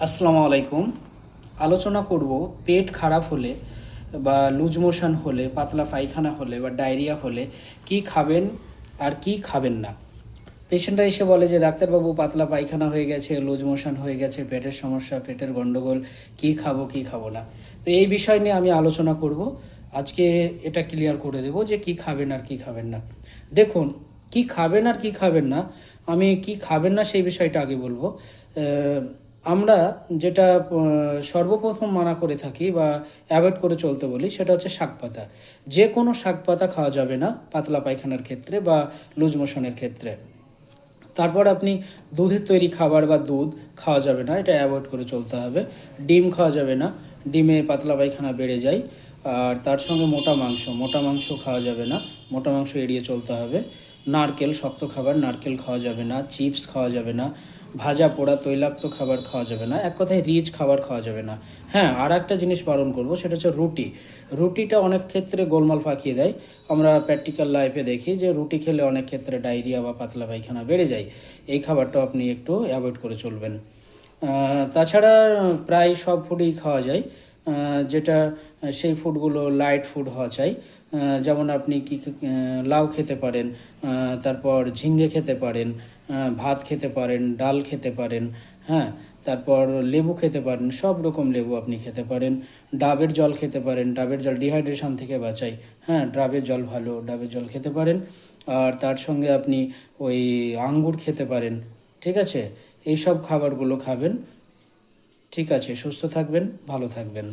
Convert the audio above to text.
আসসালামু আলাইকুম। আলোচনা করব পেট খারাপ হলে বা লুজ মোশন হলে, পাতলা পায়খানা হলে বা ডায়রিয়া হলে কি খাবেন আর কি খাবেন না। পেশেন্টরা এসে বলে যে, ডাক্তারবাবু, পাতলা পায়খানা হয়ে গেছে, লুজ মোশন হয়ে গেছে, পেটের সমস্যা, পেটের গন্ডগোল, কি খাব কি খাব না? তো এই বিষয় নিয়ে আমি আলোচনা করব। আজকে এটা ক্লিয়ার করে দেব যে, কি খাবেন আর কি খাবেন না। দেখুন, কি খাবেন আর কি খাবেন না, আমি কি খাবেন না সেই বিষয়টা আগে বলব। আমরা যেটা সর্বপ্রথম মানা করে থাকি বা অ্যাভয়েড করে চলতে বলি সেটা হচ্ছে শাক পাতা। যে কোনো শাক পাতা খাওয়া যাবে না পাতলা পায়খানার ক্ষেত্রে বা লুজ মোশনের ক্ষেত্রে। তারপর আপনি দুধের তৈরি খাবার বা দুধ খাওয়া যাবে না, এটা অ্যাভয়েড করে চলতে হবে। ডিম খাওয়া যাবে না, ডিমে পাতলা পায়খানা বেড়ে যায়। আর তার সঙ্গে মোটা মাংস মোটা মাংস খাওয়া যাবে না, মোটা মাংস এড়িয়ে চলতে হবে। নারকেল, শক্ত খাবার, নারকেল খাওয়া যাবে না, চিপস খাওয়া যাবে না। ভাজা, পোড়া, তৈলাক্ত খাবার খাওয়া যাবে না। এক কথায় রিচ খাবার খাওয়া যাবে না। হ্যাঁ আর একটা জিনিস বারণ করব, সেটা হচ্ছে রুটি। রুটিটা অনেক ক্ষেত্রে গোলমাল ফাঁকিয়ে দেয়। আমরা প্র্যাকটিক্যাল লাইফে দেখি যে রুটি খেলে অনেক ক্ষেত্রে ডায়রিয়া বা পাতলা পায়খানা বেড়ে যায়। এই খাবারটা আপনি একটু অ্যাভয়েড করে চলবেন। তাছাড়া প্রায় সব ফুডই খাওয়া যায়। যেটা সেই ফুডগুলো লাইট ফুড হওয়া চাই। যেমন আপনি কি লাউ খেতে পারেন তারপর ঝিঙ্গে খেতে পারেন ভাত খেতে পারেন, ডাল খেতে পারেন হ্যাঁ? তারপর লেবু খেতে পারেন, সব রকম লেবু আপনি খেতে পারেন। ডাবের জল খেতে পারেন, ডাবের জল ডিহাইড্রেশন থেকে বাঁচায় হ্যাঁ? ডাবের জল ভালো, ডাবের জল খেতে পারেন। আর তার সঙ্গে আপনি ওই আঙ্গুর খেতে পারেন, ঠিক আছে? এই সব খাবারগুলো খাবেন ঠিক আছে সুস্থ থাকবেন ভালো থাকবেন।